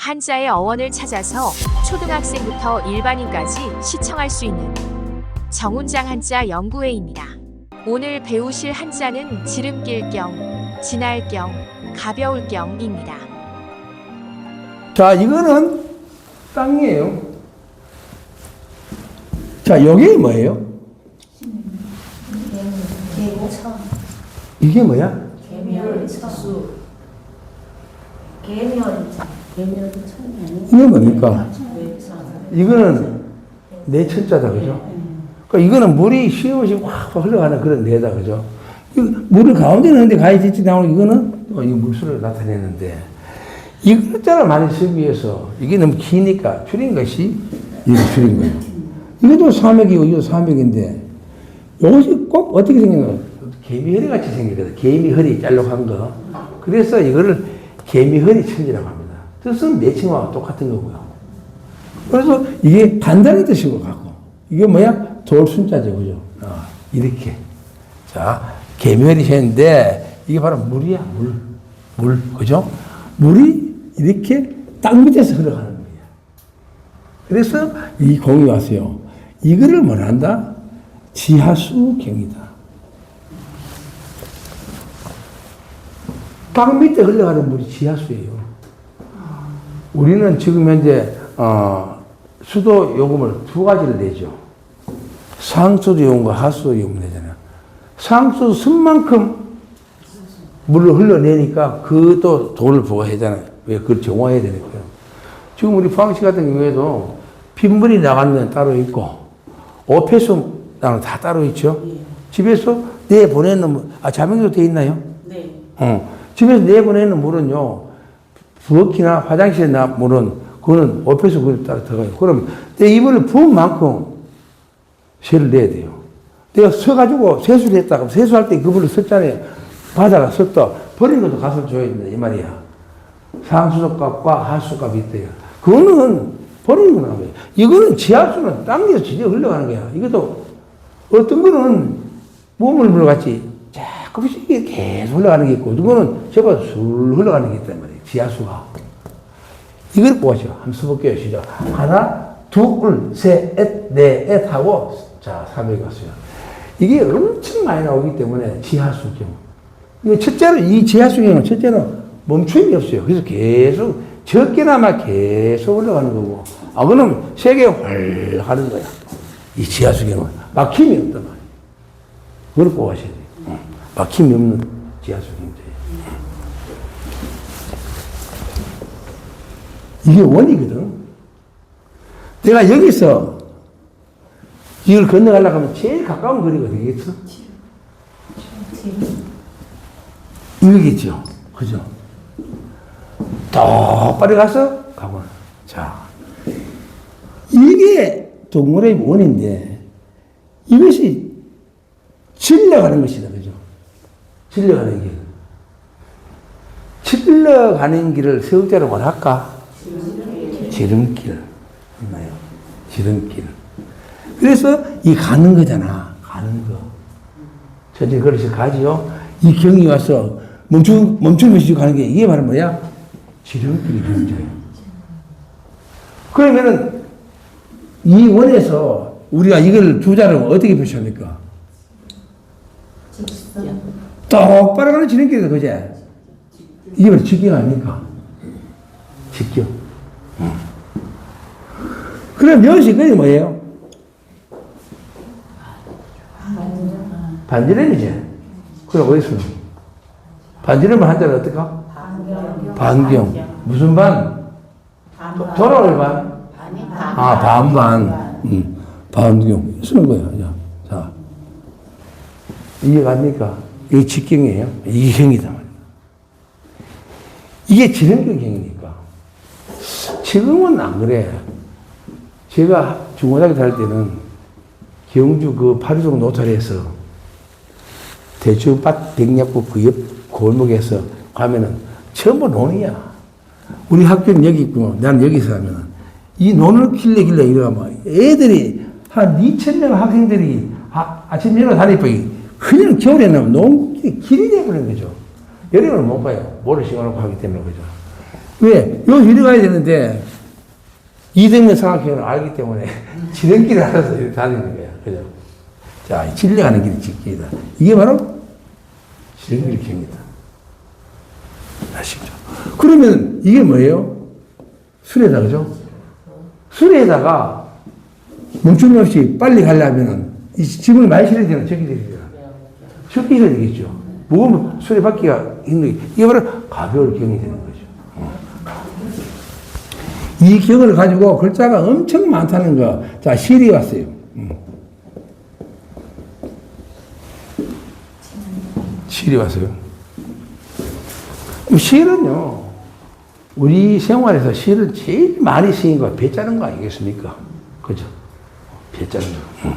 한자의 어원을 찾아서 초등학생부터 일반인까지 시청할 수 있는 정운장 한자 연구회입니다. 오늘 배우실 한자는 지름길 경, 지날 경, 가벼울 경입니다. 자, 이거는 땅이에요. 자, 여기 뭐예요? 개천, 이게 뭐야? 수, 있잖아. 개멸도 천이. 이게 뭡니까? 외천. 이거는 내 천자다, 그죠? 그러니까 이거는 물이 쉬엄쉬 확 흘러가는 그런 내다, 그죠? 물을 가운데 넣는데 가위 짓지 나오는 이거는 또이 물수를 나타내는데 이 글자를 많이 쓰기 위해서 이게 너무 기니까 줄인 것이 이렇게 줄인 거예요. 이것도 사맥이고 이것도 사맥인데 이것이 꼭 어떻게 생겼나? 개미 허리 같이 생겼거든. 개미 허리 짤록한 거. 그래서 이거를 개미허리 천지라고 합니다. 뜻은 매칭과 똑같은 거고요. 그래서 이게 간단히 드시고 가고 이게 뭐야? 돌순자죠, 그죠? 아, 이렇게. 자, 개멸이 했는데 이게 바로 물이야, 물. 물, 그죠? 물이 이렇게 땅 밑에서 흘러가는 거야. 그래서 이 공이 왔어요. 이거를 뭐라 한다? 지하수 경이다. 땅 밑에 흘러가는 물이 지하수예요. 우리는 지금 현재 어, 수도 요금을 두 가지를 내죠. 상수도 요금과 하수도 요금 내잖아요. 상수 쓴만큼 물을 흘러내니까 그또 돈을 부과하잖아요. 왜 그걸 정화해야 되니까요. 지금 우리 포항시 같은 경우에도 빗물이 나가는 따로 있고 오폐수 나는 다 따로 있죠. 집에서 내 보내는 물, 아 자명도 돼 있나요? 네. 어, 집에서 내보내는 물은요, 부엌이나 화장실에 나 물은, 그거는 오폐수 그에 따라 들어가요. 그럼 내 이불을 부은 만큼 세를 내야 돼요. 내가 서가지고 세수를 했다. 그럼 세수할 때그 물을 썼잖아요. 바다가 썼다. 버린 것도 값을 줘야 된다. 이 말이야. 상수도값과 하수값이 있대요. 그거는 버리는 거나 거예요. 이거는 지하수는 땅에서 지져 흘러가는 거야. 이것도 어떤 거는 몸을 물같이 조금씩 계속 흘러가는 게 있고, 누구는 저보다 술 흘러가는 게 있단 말이에요. 지하수가. 이걸 보시죠. 한번 써볼게요. 시작. 하나, 둘, 셋, 넷, 넷 하고, 자, 300이 왔어요. 이게 엄청 많이 나오기 때문에 지하수경. 이거 첫째로, 이 지하수경은 첫째로 멈춤이 없어요. 그래서 계속, 적게나마 계속 올라가는 거고, 아, 그럼 세계 활 하는 거야. 이 지하수경은. 막힘이 없단 말이에요. 그걸 돼요. 어. 막힘이 없는 지하수경제예요. 이게 원이거든. 내가 여기서 이걸 건너가려고 하면 제일 가까운 거리가 되겠어? 이거겠죠. 그죠? 똑바로 가서 가고. 자. 이게 동물의 원인데 이것이 질려가는 것이다. 질려가는 길. 질려가는 길을 세우자로 뭐랄까? 지름길. 있나요? 지름길. 그래서 이 가는 거잖아. 가는 거. 전체 그릇이 가지요. 이 경이 와서 멈추, 멈추면서 가는 게 이게 바로 뭐야? 지름길이 되는 거예요. 그러면은 이 원에서 우리가 이걸 주자를 어떻게 표시합니까? 똑바로 가는 지름길이다, 그제? 이게 바로 직경 아닙니까? 직경. 응. 그럼 여기서 그게 뭐예요? 반지름이지. 그럼 어디서? 반지름을 한자로 어떨까? 반경. 반경. 무슨 반? 도- 돌아올 반? 아, 반반. 음, 반경. 쓰는 거야. 자, 자. 이해 갑니까? 이게 직경이에요. 이게 경이다. 이게 지름경 경이니까. 지금은 안 그래. 제가 중고등학교 다닐 때는 경주 그 파리종 노탈에서 대추밭 백약국 그옆 골목에서 가면은 전부 논이야. 우리 학교는 여기 있고 나는 여기서 하면은 이 논을 길래 길래 이러면 애들이 한 2천 명 학생들이 아, 아침 일어 다니더니 그냥 겨울에는 논길이 길이 돼버린 거죠. 여름에는 못 가요. 모래 시원하고 하기 때문에 그죠. 왜? 여기 이리 가야 되는데, 이등변 삼각형을 알기 때문에 지름길을 알아서 다니는 거야. 그죠? 자, 진려가는 길이 직길이다. 이게 바로 지름길 경이다. 아시죠? 그러면 이게 뭐예요? 술에다, 그죠? 술에다가 멈춤 없이 빨리 가려면은 이 짐을 많이 실어야 되는 저기 되잖아. 해야 되겠죠. 무거우면 술에 받기가 힘들게. 이게 바로 가벼울 경이 되는 거죠. 어. 이 경을 가지고 글자가 엄청 많다는 거. 자, 실이 왔어요. 음. 실이 왔어요. 그럼 실은요, 우리 생활에서 실은 제일 많이 쓰인 거 배 짜는 거 아니겠습니까? 그죠? 배 짜는 거. 음.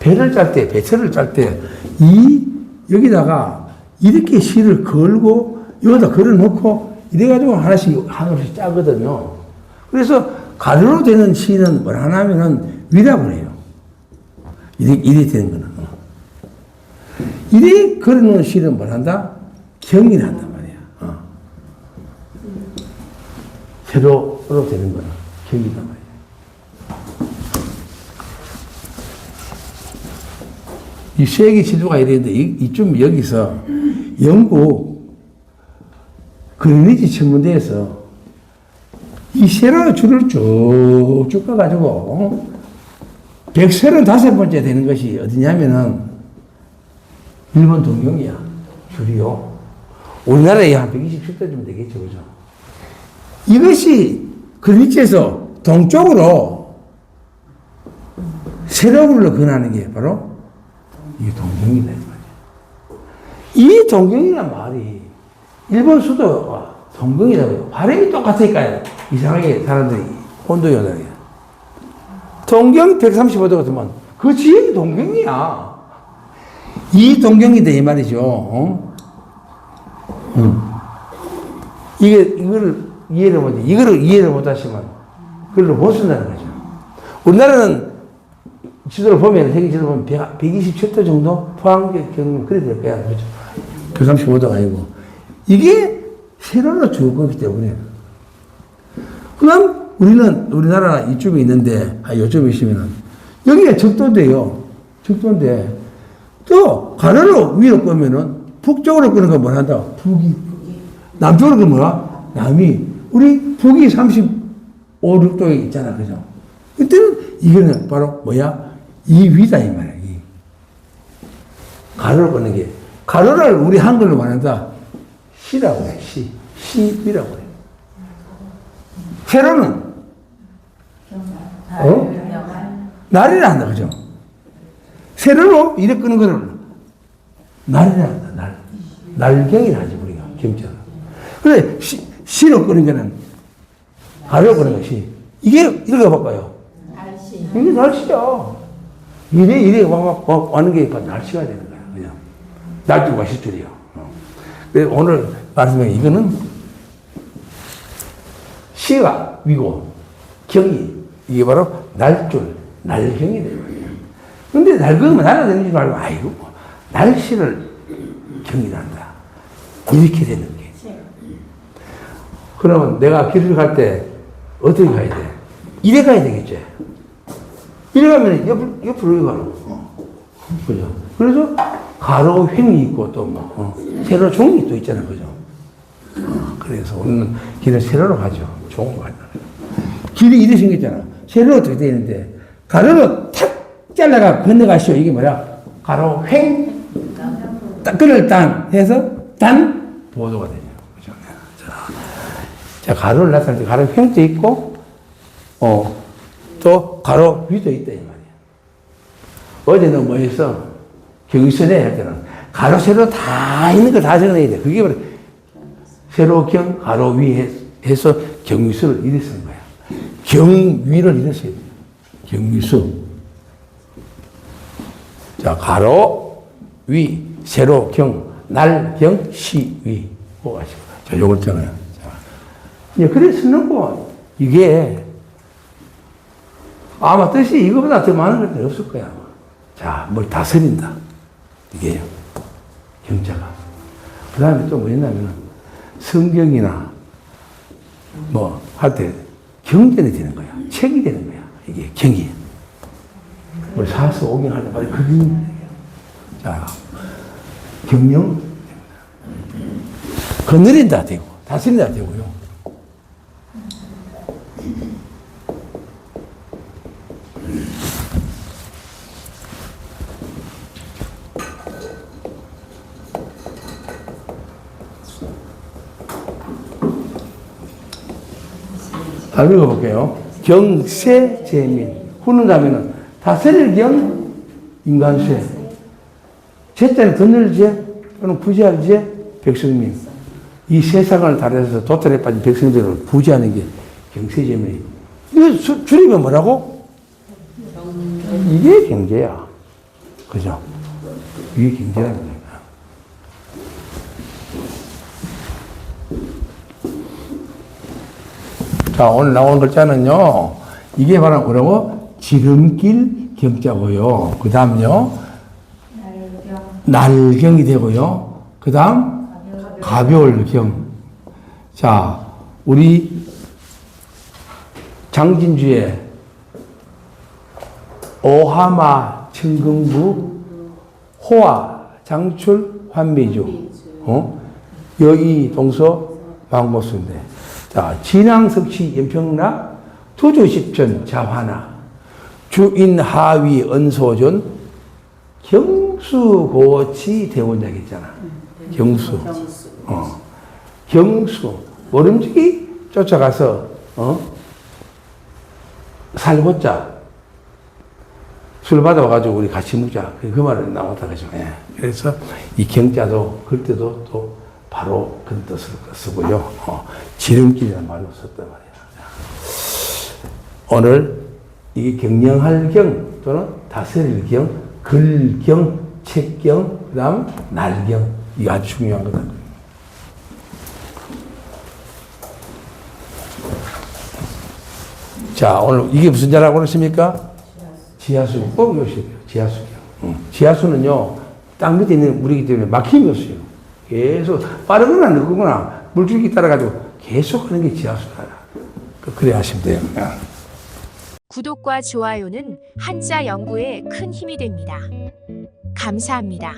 배를 짤 때, 배철을 짤 때, 이, 여기다가 이렇게 실을 걸고, 여기다 걸어 놓고, 이래가지고 하나씩, 하나씩 짜거든요. 그래서 가로로 되는 실은 뭘 하냐면은 위라고 해요. 이래, 이래 되는 거는. 이래 걸어 놓은 실은 뭘 한다? 경이를 한단 말이야. 어. 세로로 되는 거는 경이단 말이야. 이 세계 지도가 이랬는데 이, 이쯤 여기서 영국 그리니지 천문대에서 이 세로 줄을 쭉쭉 가가지고 어? 백세로 다섯 번째 되는 것이 어디냐면은 일본 동경이야 줄이요. 우리나라에 한 127도쯤 되겠죠, 그죠? 이것이 그리니지에서 동쪽으로 세로불로 근하는 게 바로 이게 동경이다, 이 동경이란 말이 일본 수도가 동경이라고요. 발음이 똑같으니까 이상하게 사람들이 온도 요동이야. 동경 135도 같으면 그 지역이 동경이야. 이 동경이다, 이 말이죠. 어? 응. 이게, 이거를 이해를 못, 이거를 이해를 못 하시면 그걸로 못 쓴다는 거죠. 우리나라는 지도를 보면, 세계 지도를 보면 100, 127도 정도 포항 경면 그래 될 거야. 그죠? 135도가 아니고. 이게 세로로 주었기 때문에. 그 다음, 우리는, 우리나라 이쪽에 있는데, 아, 요쪽에 있으면은, 여기가 적도인데요. 적도인데, 또, 가로로 위로 끄면은, 북쪽으로 끄는 건 뭐한다? 북이. 남쪽으로 끄면 뭐야? 남이. 우리 북이 35, 6도에 있잖아. 그죠? 그때는, 이거는 바로 뭐야? 이 위다, 이 말이야. 이. 가로로 끄는 게. 가로를 우리 한글로 말한다. 시라고 해, 시. 시비라고 해. 세로는, 어? 날이라 한다, 그죠? 세로로 이래 끄는 거를 날이라 한다, 날. 날경이라 하지, 우리가, 경자로. 그래, 시, 시로 끄는 거는 가로로 끄는 것이. 이게, 이렇게 바꿔요. 날씨. 이게 날씨야. 이래, 이래 와, 와, 와, 와는 게 날씨가 되는 거야, 그냥. 날씨가 시줄이요. 어. 오늘 말씀드린 이거는 시가 위고 경이 이게 바로 날줄, 날경이 되는 거예요. 근데 날경이면 날아다니는 줄 알고 아이고 뭐 날씨를 경이란다. 이렇게 되는 게. 그러면 내가 길을 갈 때 어떻게 가야 돼? 이래 가야 되겠지. 이래 가면 옆, 옆으로 가는 거. 그죠? 그래서 가로 횡이 있고 또 뭐, 어, 세로 종이 또 있잖아요. 그죠? 어, 그래서 우리는 길을 세로로 가죠. 좋은 거 같다. 길이 이래 생겼잖아. 세로 어떻게 되는데, 가로로 탁 잘라가 건너가시오. 이게 뭐야? 가로 횡, 딱 끈을 딴 해서 단 보도가 되죠. 그죠? 자, 자, 가로를 나타낼 때 가로 횡도 있고, 어, 또 가로 위도 있다, 이 말이야. 어제는 뭐 했어? 경선에 할 때는 가로, 세로 다 있는 거다 적어내야 돼. 그게 바로 세로, 경, 가로, 위 해- 해서 경위수를 이래 쓰는 거야. 경위를 이래 써야 돼. 경위수. 자, 가로, 위, 세로, 경, 날, 경, 시, 위. 뭐가시고. 자, 요걸 정해요. 자. 이제 그래 쓰는 거, 이게 아마 뜻이 이거보다 더 많은 것들이 없을 거야. 아마. 자, 뭘 다스린다. 이게요. 경자가. 그 다음에 또 뭐였냐면 성경이나 뭐 할때 경전이 되는 거야. 책이 되는 거야. 이게 경이. 우리 사서 오경 할때 바로 그게 자 경영 거느린다 되고 다스린다 되고요. 잘 읽어볼게요. 경세 재민. 후는 가면은 다스릴 경, 인간세. 제자는 건널제, 또는 부지할제, 백성민. 이 세상을 달해서 도탈에 빠진 백성들을 부지하는 게 경세 재민이. 이거 수- 줄이면 뭐라고? 이게 경제야. 그죠? 이게 경제라는 거야. 자, 오늘 나온 글자는요, 이게 바로 뭐라고? 지름길 경자고요. 그 다음요, 날경. 날경이 되고요. 그 다음, 가별경. 자, 우리 장진주의 오하마 청금부 호화 장출 환미주 어? 여의 동서 망고수인데 자 진앙석치 연평락 투주십전 자화나 주인 하위 은소전 경수고치 대원장 있잖아 경수 어. 경수 모름지기 쫓아가서 어? 살고자 술 받아와가지고 우리 같이 먹자. 그, 그 말을 나왔다 그죠. 예. 그래서 이 경자도 글 때도 또 바로 그 뜻을 쓰고요. 어, 지름길이라는 말로 썼단 말이야. 오늘 이 경영할 경 또는 다스릴 경, 글경, 책경, 그 다음 날경. 이거 아주 중요한 거다. 자, 오늘 이게 무슨 자라고 그러십니까? 지하수. 꼭 요시돼요. 지하수요. 응. 지하수는요, 땅 밑에 있는 물이기 때문에 막힘이 없어요. 계속 빠르거나 늦거나 물줄기 따라가지고 계속 하는 게 지하수다. 그- 그래 하시면 돼요. 구독과 좋아요는 한자 연구에 큰 힘이 됩니다. 감사합니다.